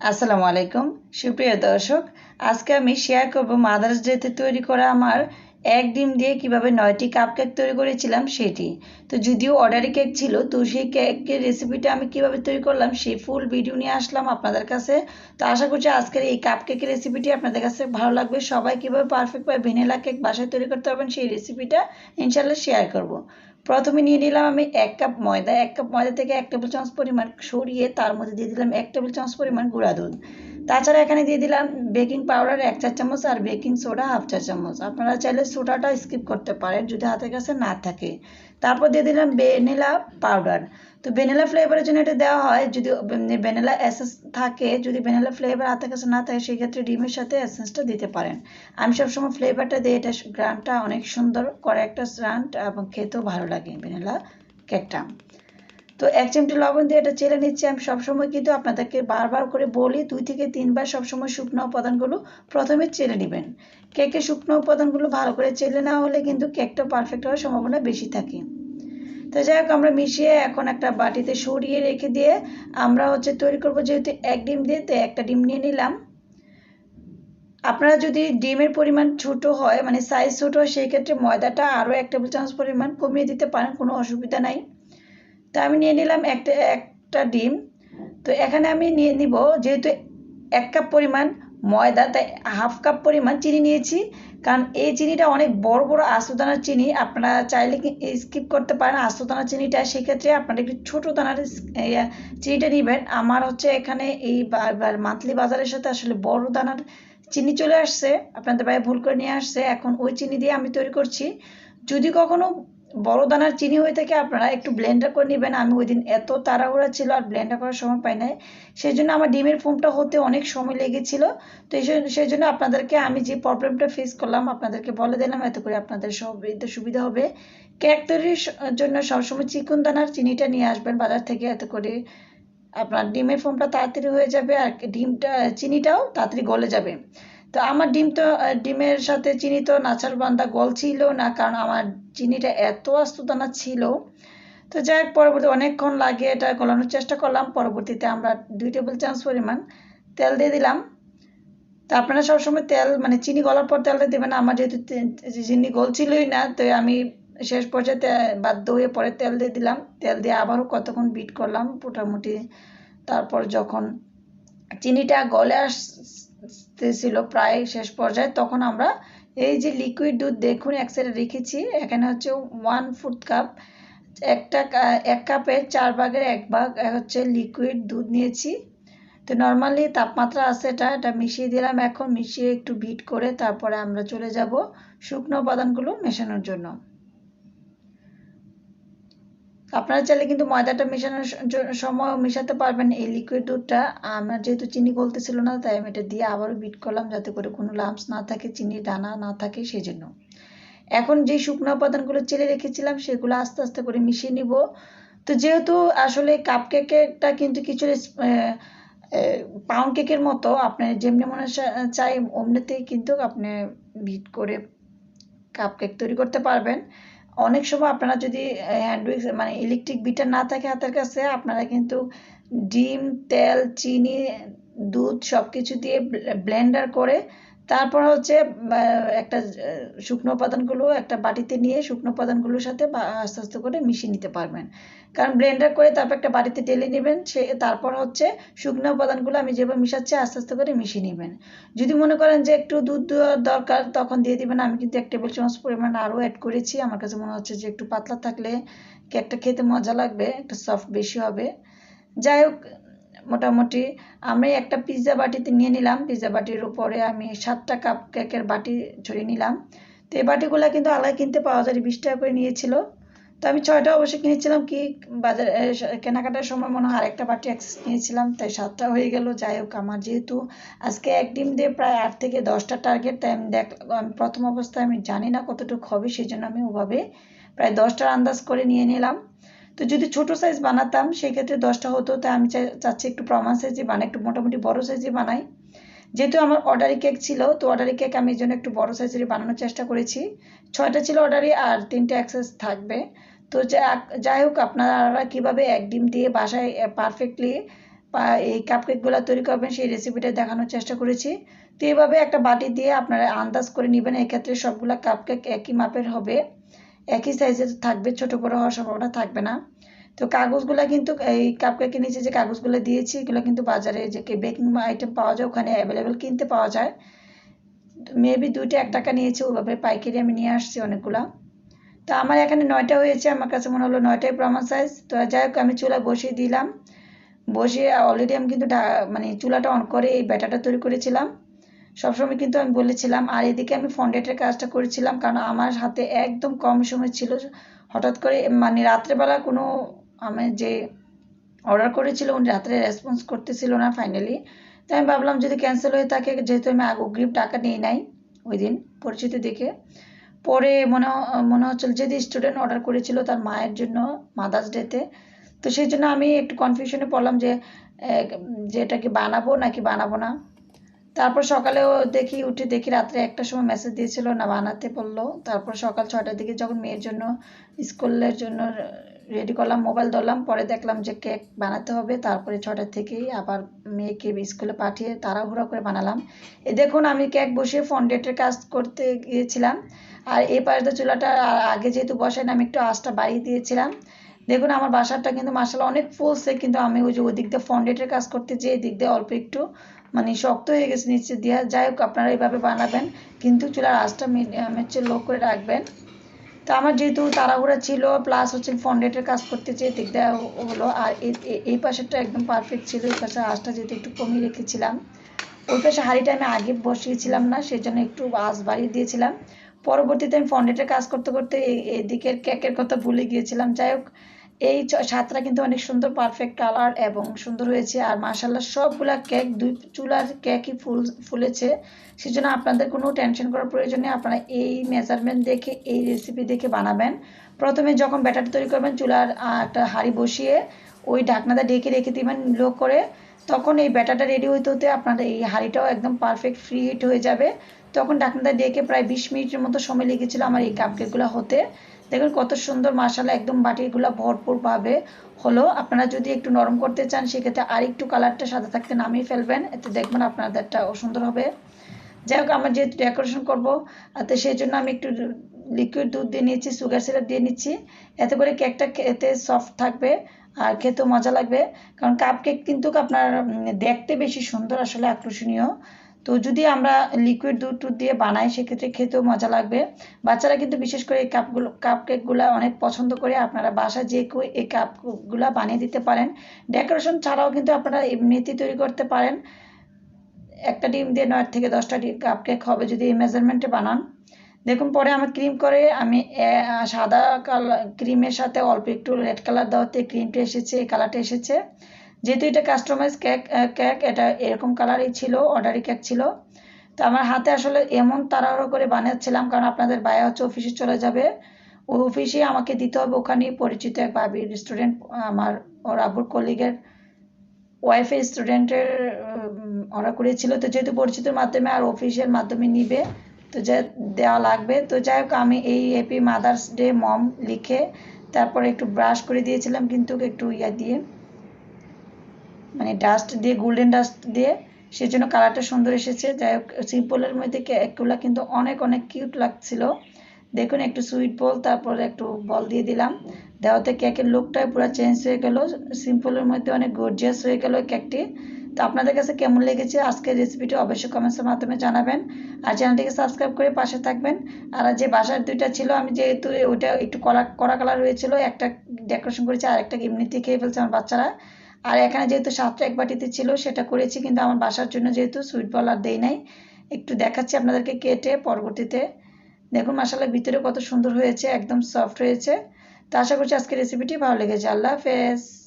আসসালামু আলাইকুম। সুপ্রিয় দর্শক, আজকে আমি শেয়ার করব মাদার্স ডেতে তৈরি করা আমার এক ডিম দিয়ে কীভাবে নয়টি কাপ কেক তৈরি করেছিলাম সেটি। তো যদিও অর্ডারি কেক ছিল, তো সেই কেকের রেসিপিটা আমি কীভাবে তৈরি করলাম সেই ফুল ভিডিও নিয়ে আসলাম আপনাদের কাছে। তো আশা করছি আজকের এই কাপ কেকের রেসিপিটি আপনাদের কাছে ভালো লাগবে। সবাই কীভাবে পারফেক্ট বা ভেনিলা কেক বাসায় তৈরি করতে পারবেন সেই রেসিপিটা ইনশাল্লাহ শেয়ার করব। প্রথমে নিয়ে নিলাম আমি এক কাপ ময়দা, এক কাপ ময়দা থেকে এক টেবিল চামচ পরিমাণ সরিয়ে তার মধ্যে দিয়ে দিলাম এক টেবিল চামচ পরিমাণ গুঁড়া দুধ। তাছাড়া এখানে দিয়ে দিলাম বেকিং পাউডার এক চার চামচ আর বেকিং সোডা হাফ চা চামচ। আপনারা চাইলে সোডাটা স্কিপ করতে পারেন যদি হাতের কাছে না থাকে। তারপর দিয়ে দিলাম ভ্যানিলা পাউডার। তো ভ্যানিলা ফ্লেভারের জন্য এটা দেওয়া হয় যদি ভ্যানিলা এসেন্স থাকে, যদি ভ্যানিলা ফ্লেভার হাতের কাছে না থাকে, সেক্ষেত্রে ডিমের সাথে এসেন্সটা দিতে পারেন। আমি সবসময় ফ্লেভারটা দিই, এটা গ্রানটা অনেক সুন্দর, করে একটা গ্রান্ট এবং খেতেও ভালো লাগে ভ্যানিলা কেকটা তো এক চিমটি লবণ দিয়ে এটা চেলে নিচ্ছি। আমি সবসময় কিন্তু আপনাদেরকে বারবার করে বলি, দুই থেকে তিনবার সবসময় শুকনো উপাদানগুলো প্রথমে চেলে নেবেন। কেকের শুকনো উপাদানগুলো ভালো করে চেলে না হলে কিন্তু কেকটা পারফেক্ট হওয়ার সম্ভাবনা বেশি থাকে। তো যাই হোক, আমরা মিশিয়ে এখন একটা বাটিতে সরিয়ে রেখে দিয়ে আমরা হচ্ছে তৈরি করব। যেহেতু এক ডিম দিয়ে, তো একটা ডিম নিয়ে নিলাম। আপনারা যদি ডিমের পরিমাণ ছোট হয় মানে সাইজ ছোট হয়, সেই ক্ষেত্রে ময়দাটা আরও এক টেবিল চামচ পরিমাণ কমিয়ে দিতে পারেন, কোনো অসুবিধা নাই। তো আমি নিয়ে নিলাম একটা একটা ডিম। তো এখানে আমি নিয়ে নিব যেহেতু এক কাপ পরিমাণ ময়দা, তাই হাফ কাপ পরিমাণ চিনি নিয়েছি। কারণ এই চিনিটা অনেক বড় বড় আস্তদানার চিনি। আপনারা চাইলে স্কিপ করতে পারেন আস্তদানার চিনিটা। সেক্ষেত্রে আপনারা একটু ছোটো দানার চিনিটা নেবেন। আমার হচ্ছে এখানে এই মান্থলি বাজারের সাথে আসলে বড় দানার চিনি চলে আসছে। আপনাদের ভাই ভুল করে নিয়ে আসছে। এখন ওই চিনি দিয়ে আমি তৈরি করছি। যদি কখনো বড় দানার চিনি হয়ে থাকে, আপনারা একটু ব্লেন্ডার করে নেবেন। আমি ওই দিন এত তাড়াহুড়া ছিল আর ব্লেন্ডার করার সময় পাই নাই। সেই জন্য আমার ডিমের ফোমটা হতে অনেক সময় লেগেছিল। তো এই সেই জন্য আপনাদেরকে আমি যে প্রবলেমটা ফেস করলাম, আপনাদেরকে বলে দিলাম, এত করে আপনাদের সব সুবিধা হবে। কেক তৈরির জন্য সবসময় চিকুন দানার চিনিটা নিয়ে আসবেন বাজার থেকে, এত করে আপনার ডিমের ফোমটা তাড়াতাড়ি হয়ে যাবে আর ডিমটা চিনিটাও তাড়াতাড়ি গলে যাবে। তো আমার ডিম তো ডিমের সাথে চিনি তো নাচার বান্দা গল ছিল না, কারণ আমার চিনিটা এত আস্তদানা ছিল। তো যাই হোক, পরবর্তী অনেকক্ষণ লাগে এটা গলানোর চেষ্টা করলাম। পরবর্তীতে আমরা দুই টেবিল চামচ পরিমাণ তেল দিয়ে দিলাম। তো আপনারা সবসময় তেল মানে চিনি গলার পর তেলটা দেবেন আমার যেহেতু চিনি গলছিলই না, তো আমি শেষ পর্যায়ে বাধ্য হয়ে পরে তেল দিয়ে দিলাম। তেল দিয়ে আবারও কতক্ষণ বিট করলাম, মোটামুটি। তারপর যখন চিনিটা গলে আস ছিল প্রায় শেষ পর্যায়ে, তখন আমরা এই যে লিকুইড দুধ দেখুন এক সাইডে রেখেছি, এখানে হচ্ছে ওয়ান ফুট কাপ একটা এক কাপের চার ভাগের এক ভাগ হচ্ছে লিকুইড দুধ নিয়েছি। তো নর্মালি তাপমাত্রা আছে এটা এটা মিশিয়ে দিলাম এখন, মিশিয়ে একটু বিট করে তারপরে আমরা চলে যাব শুকনো উপাদানগুলো মেশানোর জন্য। আপনারা চাইলে কিন্তু ময়দাটা মেশানোর সময় মেশাতে পারবেন। এই লিকুইড দুধটা আমার যেহেতু চিনি গলতেছিল না, তাই আমি এটা দিয়ে আবারও বিট করলাম যাতে করে কোনো লাম্পস না থাকে চিনির দানা না থাকে সেই জন্য এখন যে শুকনো উপাদানগুলো চেলে রেখেছিলাম, সেগুলো আস্তে আস্তে করে মিশিয়ে নিব। তো যেহেতু আসলে কাপ কেকেরটা কিন্তু কিছু পাউন্ড কেকের মতো, আপনি যেমনি মনে চাই, অমনিতেই কিন্তু আপনি বিট করে কাপ কেক তৈরি করতে পারবেন। অনেক সময় আপনারা যদি হ্যান্ড মানে ইলেকট্রিক বিটার না থাকে হাতের কাছে, আপনারা কিন্তু ডিম, তেল, চিনি, দুধ সব কিছু দিয়ে ব্লেন্ডার করে তারপর হচ্ছে একটা শুকনো উপাদানগুলো একটা বাটিতে নিয়ে শুকনো উপাদানগুলোর সাথে আস্তে আস্তে করে মিশিয়ে নিতে পারবেন। কারণ ব্লেন্ডার করে তারপর একটা বাটিতে ঢেলে নেবেন, সে, তারপর হচ্ছে শুকনো উপাদানগুলো আমি যেভাবে মিশাচ্ছি আস্তে আস্তে করে মিশিয়ে নেবেন। যদি মনে করেন যে একটু দুধ দেওয়ার দরকার, তখন দিয়ে দিবেন। আমি কিন্তু এক টেবিল চামচ পরিমাণ আরও অ্যাড করেছি। আমার কাছে মনে হচ্ছে যে একটু পাতলা থাকলে কেকটা খেতে মজা লাগবে, একটা সফট বেশি হবে। যাই হোক মোটামুটি আমি একটা পিৎজা বাটিতে নিয়ে নিলাম। পিৎজা বাটির উপরে আমি সাতটা কাপ কেকের বাটি ছড়িয়ে নিলাম। তো এই বাটিগুলো কিন্তু আলাদা কিনতে পাওয়া যায়, বিশ টাকা করে নিয়েছিল। তো আমি ছয়টা অবশ্যই কিনেছিলাম কি বাজার কেনাকাটার সময় মনে হয় আরেকটা বাটি অ্যাক্সেস নিয়েছিলাম। তাই সাতটা হয়ে গেল, যাই হোক আমার যেহেতু আজকে এক ডিম দিয়ে প্রায় আট থেকে দশটা টার্গেট তাই আমি দেখ, আমি প্রথম অবস্থায় আমি জানি না কতটুকু হবে সেই জন্য আমি ওভাবে প্রায় দশটার আন্দাজ করে নিয়ে নিলাম। তো যদি ছোট সাইজ বানাতাম, সেক্ষেত্রে দশটা হতো। তাই আমি চাচ্ছি একটু প্রমাণ সাইজে বানাই, একটু মোটামুটি বড় সাইজে বানাই। যেহেতু আমার অর্ডারি কেক ছিল, তো অর্ডারি কেক আমি এই জন্য একটু বড় সাইজেরই বানানোর চেষ্টা করেছি। ছয়টা ছিল অর্ডারি আর তিনটে অ্যাক্সেস থাকবে। তো যাই হোক, আপনারা কীভাবে এক ডিম দিয়ে বাসায় পারফেক্টলি এই কাপকেকগুলো তৈরি করবেন, সেই রেসিপিটা দেখানোর চেষ্টা করেছি। তো এইভাবে একটা বাটি দিয়ে আপনারা আন্দাজ করে নেবেন, এক্ষেত্রে সবগুলো কাপকেক একই মাপের হবে। একই সাইজের থাকবে, ছোট বড় হওয়ার সম্ভাবনা থাকবে না। তো কাগজগুলো কিন্তু এই কাপকেকের নিচে যে কাগজগুলো দিয়েছি, এগুলো কিন্তু বাজারে যে বেকিং আইটেম পাওয়া যায়, ওখানে অ্যাভেলেবেল কিনতে পাওয়া যায়। মেবি দুইটা এক টাকা নিয়েছে, ওভাবে পাইকারি আমি নিয়ে আসছি অনেকগুলা। তো আমার এখানে নয়টা হয়েছে, আমার কাছে মনে হলো নয়টাই প্রমাণ সাইজ তো যাই হোক, আমি চুলা বসিয়ে দিলাম। বসিয়ে অলরেডি আমি কিন্তু মানে চুলাটা অন করে এই ব্যাটাটা তৈরি করেছিলাম। সবসময় কিন্তু আমি বলেছিলাম, আর এদিকে আমি ফন্ডেটের কাজটা করেছিলাম, কারণ আমার হাতে একদম কম সময় ছিল। হঠাৎ করে মানে রাত্রেবেলা কোনো আমি যে অর্ডার করেছিল, উনি রাত্রে রেসপন্স করতেছিল না ফাইনালি তাই আমি ভাবলাম যদি ক্যান্সেল হয়ে থাকে, যেহেতু আমি অগ্রিম টাকা নিয়ে নাই ওই দিন পরিচিতি দেখে পরে মনে মনে হচ্ছিল যদি স্টুডেন্ট অর্ডার করেছিল তার মায়ের জন্য মাদার্স ডেতে তো সেই জন্য আমি একটু কনফিউশনে পড়লাম যে যে এটা কি বানাবো নাকি বানাবো না? তারপর সকালেও দেখি, উঠে দেখি রাত্রে একটা সময় মেসেজ দিয়েছিল, না বানাতে বলল। তারপর সকাল ছয়টার দিকে যখন মেয়ের জন্য স্কুলের জন্য রেডি করলাম মোবাইল ধরলাম, পরে দেখলাম যে কেক বানাতে হবে। তারপরে ছটার থেকেই আবার মেয়েকে স্কুলে পাঠিয়ে তাড়াহুড়া করে বানালাম। এ দেখুন, আমি কেক বসিয়ে ফন্ডেটের কাজ করতে গিয়েছিলাম। আর এই পাশে চুলাটা আগে যেহেতু বসাই আমি একটু আঁচটা বাড়িয়ে দিয়েছিলাম। দেখুন, আমার বাসাটা কিন্তু মাসালা অনেক ফুলছে কিন্তু আমি ওই যে ওই দিক দিয়ে ফন্ডেটের কাজ করতে যেয়ে দিক দিয়ে অল্প একটু মানে শক্ত হয়ে গেছে নিচে দিয়ে। যাই হোক, আপনারা এইভাবে বানাবেন, কিন্তু চুলার আঁচটা মেচে লো করে রাখবেন। তো আমার যেহেতু তাড়াহুড়া ছিল প্লাস হচ্ছে ফন্ডেটের কাজ করতে চেয়ে দিক দেওয়া হলো, আর এই পাশেরটা একদম পারফেক্ট ছিল, এই পাশে আঁচটা যেহেতু একটু কমিয়ে রেখেছিলাম। ওই পাশে হাঁড়িটা আমি আগে বসিয়েছিলাম না সেই জন্য একটু আঁচ বাড়িয়ে দিয়েছিলাম। পরবর্তীতে আমি ফন্ডেটের কাজ করতে করতে এই দিকের কেকের কথা ভুলে গিয়েছিলাম। যাই হোক এই সাতটা কিন্তু অনেক সুন্দর পারফেক্ট কালার এবং সুন্দর হয়েছে। আর মাসাল্লাহ সবগুলা কেক দুই চুলার কেকই ফুল, ফুলেছে। সেজন্য আপনাদের কোনো টেনশন করার প্রয়োজন নেই। আপনারা এই মেজারমেন্ট দেখে, এই রেসিপি দেখে বানাবেন। প্রথমে যখন ব্যাটার তৈরি করবেন, চুলার একটা হাঁড়ি বসিয়ে ওই ঢাকনাটা ডেকে রেখে দিবেন লো করে। তখন এই ব্যাটারটা রেডি হইতে হতে আপনাদের এই হাঁড়িটাও একদম পারফেক্ট ফ্রি হিট হয়ে যাবে। তখন ঢাকনাটা ডেকে প্রায় বিশ মিনিটের মতো সময় লেগেছিল আমার এই কাপকেকগুলো হতে। দেখুন কত সুন্দর মশালা একদম বাটিগুলো ভরপুরভাবে হলো, আপনারা যদি একটু নরম করতে চান, সেক্ষেত্রে আর একটু কালারটা সাদা থাকতে নামিয়ে ফেলবেন, এতে দেখবেন আপনাদেরটা সুন্দর হবে। যাই হোক, আমার যেহেতু ডেকোরেশন করব তো সেই জন্য আমি একটু লিকুইড দুধ দিয়ে নিচ্ছি সুগার সিরাপ দিয়ে নিচ্ছি। এতে করে কেকটা খেতে সফট থাকবে, আর খেতেও মজা লাগবে। কারণ কাপ কেক কিন্তু আপনার দেখতে বেশি সুন্দর, আসলে আকর্ষণীয়। তো যদি আমরা লিকুইড দুধ টুধ দিয়ে বানাই, সেক্ষেত্রে খেতেও মজা লাগবে। বাচ্চারা কিন্তু বিশেষ করে এই কাপগুলো কাপ কেকগুলো অনেক পছন্দ করে। আপনারা বাসায় যে কেউ এই কাপগুলো বানিয়ে দিতে পারেন। ডেকোরেশন ছাড়াও কিন্তু আপনারা এমনিতে তৈরি করতে পারেন। একটা ডিম দিয়ে নয় থেকে দশটা ডিম কাপ কেক হবে যদি এই মেজারমেন্টে বানান। দেখুন, পরে আমার ক্রিম করে আমি সাদা কালার ক্রিমের সাথে অল্প একটু রেড কালার দেওয়াতে ক্রিমটা এসেছে, এই কালারটা এসেছে। যেহেতু এটা কাস্টমাইজ কেক কেক এটা এরকম কালারই ছিল অর্ডারি কেক ছিল। তো আমার হাতে আসলে এমন তাড়াহুড়ো করে বানাচ্ছিলাম, কারণ আপনাদের বায়া হচ্ছে অফিসে চলে যাবে। ওই অফিসে আমাকে দিতে হবে ওখানেই পরিচিত এক ভাবি রেস্টুরেন্ট আমার ওর আবুর কলিগের ওয়াইফের স্টুডেন্টের অর্ডার করেছিল। তো যেহেতু পরিচিতর মাধ্যমে আর অফিসের মাধ্যমে নিবে, তো যা দেওয়া লাগবে। তো যাই হোক, আমি এই হ্যাপি মাদার্স ডে মম লিখে তারপরে একটু ব্রাশ করে দিয়েছিলাম, কিন্তু একটু ইয়া দিয়ে। মানে ডাস্ট দিয়ে গোল্ডেন ডাস্ট দিয়ে সেই জন্য কালারটা সুন্দর এসেছে। যাই হোক সিম্পলের মধ্যে কেকগুলো কিন্তু অনেক অনেক কিউট লাগছিল। দেখুন, একটু সুইট বল তারপরে একটু বল দিয়ে দিলাম। দেওয়াতে কেকের লুকটাই পুরো চেঞ্জ হয়ে গেল। সিম্পলের মধ্যে অনেক গর্জিয়াস হয়ে গেল কেকটি তো আপনাদের কাছে কেমন লেগেছে আজকের রেসিপিটি অবশ্যই কমেন্টসের মাধ্যমে জানাবেন। আর চ্যানেলটিকে সাবস্ক্রাইব করে পাশে থাকবেন। আর যে বাসার দুইটা ছিল, আমি যেহেতু ওইটা একটু কড়া কড়া কালার হয়েছিল একটা ডেকোরেশন করেছি, আর একটা এমনিতেই খেয়ে ফেলছে আমার বাচ্চারা। আর এখানে যেহেতু সাতটা এক বাটিতে ছিল, সেটা করেছি কিন্তু আমার বাসার জন্য যেহেতু সুইট বল আর দেই নাই। একটু দেখাচ্ছি আপনাদেরকে কেটে পরবর্তীতে। দেখুন মশালার ভিতরে কত সুন্দর হয়েছে, একদম সফট হয়েছে। তো আশা করছি আজকের রেসিপিটি ভালো লেগেছে। আল্লাহ হাফেজ।